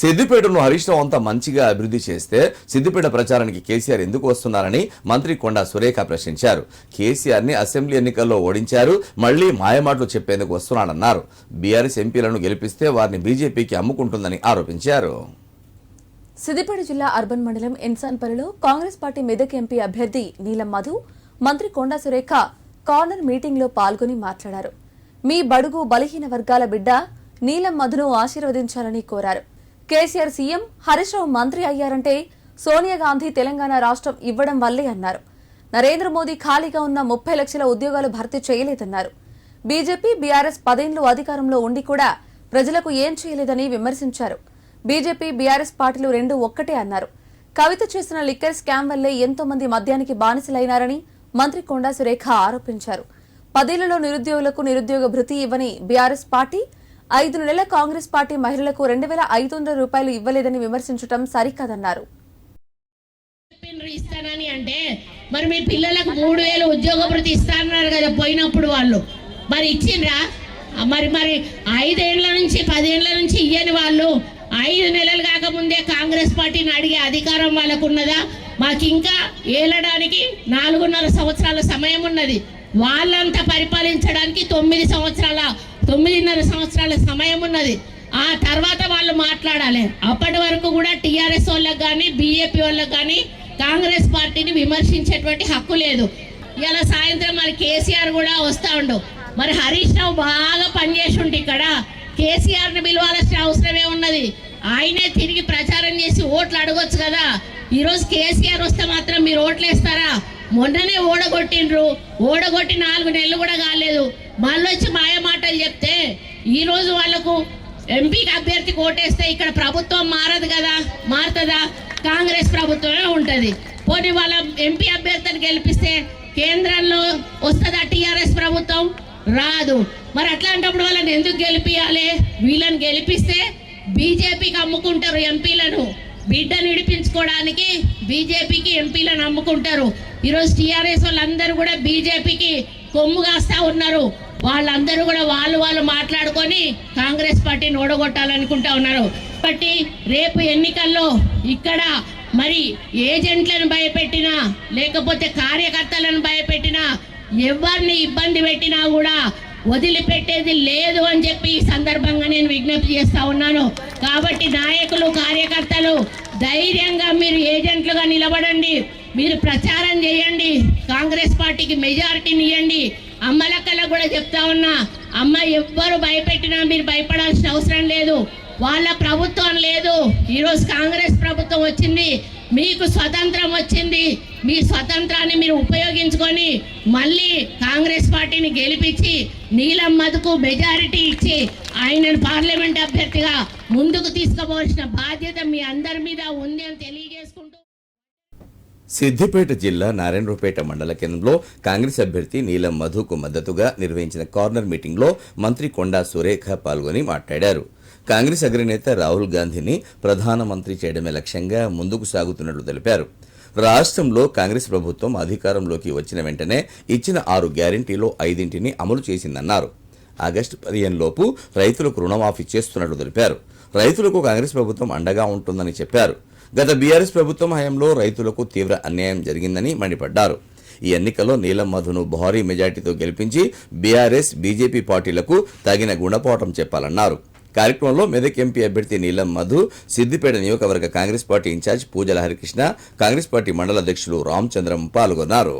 సిద్దిపేటను హరీష్ రావు అంతా మంచిగా అభివృద్ధి చేస్తే సిద్దిపేట ప్రచారానికి కేసీఆర్ ఎందుకు వస్తున్నారని మంత్రి కొండా సురేఖ ప్రశ్నించారు. కేసీఆర్ని అసెంబ్లీ ఎన్నికల్లో ఓడించారు మళ్ళీ మాయమాటలు చెప్పేందుకు వస్తున్నాడన్నారు. బీఆర్ఎస్ ఎంపీలను గెలిపిస్తే వారిని బీజేపీకి అమ్ముకుంటుందని ఆరోపించారు. సిద్దిపేట జిల్లా అర్బన్ మండలం ఇన్సాన్పల్లిలో కాంగ్రెస్ పార్టీ మెదక్ ఎంపీ అభ్యర్థి నీలం మధు మంత్రి కొండా సురేఖ కార్నర్ మీటింగ్లో పాల్గొని మాట్లాడారు. మీ బడుగు బలహీన వర్గాల బిడ్డ నీలం మధును ఆశీర్వదించాలని కోరారు. కేసీఆర్ సీఎం హరీష్ రావు మంత్రి అయ్యారంటే సోనియా గాంధీ తెలంగాణ రాష్ట్రం ఇవ్వడం వల్లే అన్నారు. నరేంద్ర మోదీ ఖాళీగా ఉన్న ముప్పై లక్షల ఉద్యోగాలు భర్తీ చేయలేదన్నారు. బీజేపీ బీఆర్ఎస్ పదేండ్లు అధికారంలో ఉండి కూడా ప్రజలకు ఏం చేయలేదని విమర్శించారు. బీజేపీ బీఆర్ఎస్ పార్టీలు రెండు ఒక్కటే అన్నారు. కవిత చేసిన లిక్కర్ స్కామ్ వల్లే ఎంతో మంది మద్యానికి బానిసలైనారని మంత్రి కొండా సురేఖ ఆరోపించారు. పదేళ్ళలో నిరుద్యోగులకు నిరుద్యోగ భృతి ఇవ్వని బీఆర్ఎస్ పార్టీ ఐదు నెలల కాంగ్రెస్ పార్టీ మహిళలకు రెండు వేల ఐదు వందల రూపాయలు ఇవ్వలేదని విమర్శించడం సరికాదన్నారు. ఇస్తానని అంటే మరి మీ పిల్లలకు మూడు వేలు ఉద్యోగ భృతి ఇస్తానన్నారు కదా పోయినప్పుడు వాళ్ళు. మరి ఇచ్చిండ్రా? మరి మరి ఐదేళ్ళ నుంచి పదేళ్ళ నుంచి ఇయ్యని వాళ్ళు. ఐదు నెలలు కాకముందే కాంగ్రెస్ పార్టీని అడిగే అధికారం వాళ్ళకు ఉన్నదా మాకు ఇంకా ఏలడానికి నాలుగున్నర సంవత్సరాల సమయం ఉన్నది. వాళ్ళంతా పరిపాలించడానికి తొమ్మిది సంవత్సరాల తొమ్మిదిన్నర సంవత్సరాల సమయం ఉన్నది. ఆ తర్వాత వాళ్ళు మాట్లాడాలి. అప్పటి వరకు కూడా టీఆర్ఎస్ వాళ్ళకి కానీ బీఏపీ వాళ్ళకి కానీ కాంగ్రెస్ పార్టీని విమర్శించేటువంటి హక్కు లేదు. ఇలా సాయంత్రం మరి కేసీఆర్ కూడా వస్తూ ఉండు. మరి హరీష్ రావు బాగా పనిచేసి ఉంటే ఇక్కడ. కేసీఆర్ని పిలవాల్సిన అవసరమే ఉన్నది. ఆయనే తిరిగి ప్రచారం చేసి ఓట్లు అడగొచ్చు కదా. ఈరోజు కేసీఆర్ వస్తే మాత్రం మీరు ఓట్లు వేస్తారా? మొన్ననే ఓడగొట్టిండ్రు. ఓడగొట్టి నాలుగు నెలలు కూడా కాలేదు. మళ్ళీ వచ్చి మాయ మాటలు చెప్తే ఈరోజు వాళ్ళకు ఎంపీకి అభ్యర్థికి ఓటేస్తే ఇక్కడ ప్రభుత్వం మారదు కదా మారుతుందా? కాంగ్రెస్ ప్రభుత్వమే ఉంటుంది. పోనీ వాళ్ళ ఎంపీ అభ్యర్థిని గెలిపిస్తే కేంద్రంలో వస్తుందా టీఆర్ఎస్ ప్రభుత్వం? రాదు. మరి అట్లాంటప్పుడు వాళ్ళని ఎందుకు గెలిపియాలి? వీళ్ళని గెలిపిస్తే బీజేపీకి అమ్ముకుంటారు ఎంపీలను. బిడ్డను విడిపించుకోవడానికి బీజేపీకి ఎంపీలను అమ్ముకుంటారు. ఈరోజు టీఆర్ఎస్ వాళ్ళందరూ కూడా బీజేపీకి కొమ్ము కాస్తా ఉన్నారు. వాళ్ళందరూ కూడా వాళ్ళు వాళ్ళు మాట్లాడుకొని కాంగ్రెస్ పార్టీని ఓడగొట్టాలనుకుంటా ఉన్నారు. కాబట్టి రేపు ఎన్నికల్లో ఇక్కడ మరి ఏజెంట్లను భయపెట్టినా లేకపోతే కార్యకర్తలను భయపెట్టినా ఎవరిని ఇబ్బంది పెట్టినా కూడా వదిలిపెట్టేది లేదు అని చెప్పి ఈ సందర్భంగా నేను విజ్ఞప్తి చేస్తా ఉన్నాను. కాబట్టి నాయకులు కార్యకర్తలు ధైర్యంగా మీరు ఏజెంట్లుగా నిలబడండి. మీరు ప్రచారం చేయండి. కాంగ్రెస్ పార్టీకి మెజారిటీని ఇవ్వండి. అమ్మలక్కల కూడా చెప్తా ఉన్నా అమ్మ ఎవ్వరు భయపెట్టినా మీరు భయపడాల్సిన అవసరం లేదు. వాళ్ళ ప్రభుత్వం లేదు. ఈరోజు కాంగ్రెస్ ప్రభుత్వం వచ్చింది. మీకు స్వతంత్రం వచ్చింది. మీ స్వతంత్రాన్ని మీరు ఉపయోగించుకొని మళ్ళీ కాంగ్రెస్ పార్టీని గెలిపించి నీలం మధుకు మెజారిటీ ఇచ్చి ఆయనను పార్లమెంట్ అభ్యర్థిగా ముందుకు తీసుకుపోవాల్సిన బాధ్యత మీ అందరి మీద ఉంది అని తెలియజేసి సిద్దిపేట జిల్లా నారాయణరావుపేట మండల కేంద్రంలో కాంగ్రెస్ అభ్యర్థి నీలం మధుకు మద్దతుగా నిర్వహించిన కార్నర్ మీటింగ్లో మంత్రి కొండా సురేఖ పాల్గొని మాట్లాడారు. కాంగ్రెస్ అగ్రనేత రాహుల్ గాంధీని ప్రధానమంత్రి చేయడమే లక్ష్యంగా ముందుకు సాగుతున్నట్లు తెలిపారు. రాష్ట్రంలో కాంగ్రెస్ ప్రభుత్వం అధికారంలోకి వచ్చిన వెంటనే ఇచ్చిన ఆరు గ్యారంటీలో ఐదింటిని అమలు చేసిందన్నారు. ఆగస్టు పదిహేను లోపు రైతులకు రుణమాఫీ చేస్తున్నట్లు తెలిపారు. రైతులకు కాంగ్రెస్ ప్రభుత్వం అండగా ఉంటుందని చెప్పారు. గత బీఆర్ఎస్ ప్రభుత్వం హయాంలో రైతులకు తీవ్ర అన్యాయం జరిగిందని మండిపడ్డారు. ఈ ఎన్నికల్లో నీలం మధును భారీ మెజార్టీతో గెలిపించి బీఆర్ఎస్ బీజేపీ పార్టీలకు తగిన గుణపాఠం చెప్పాలన్నారు. కార్యక్రమంలో మెదక్ ఎంపీ అభ్యర్థి నీలం మధు సిద్దిపేట నియోజకవర్గ కాంగ్రెస్ పార్టీ ఇన్ఛార్జ్ పూజల హరికృష్ణ కాంగ్రెస్ పార్టీ మండల అధ్యక్షులు రామచంద్రం పాల్గొన్నారు.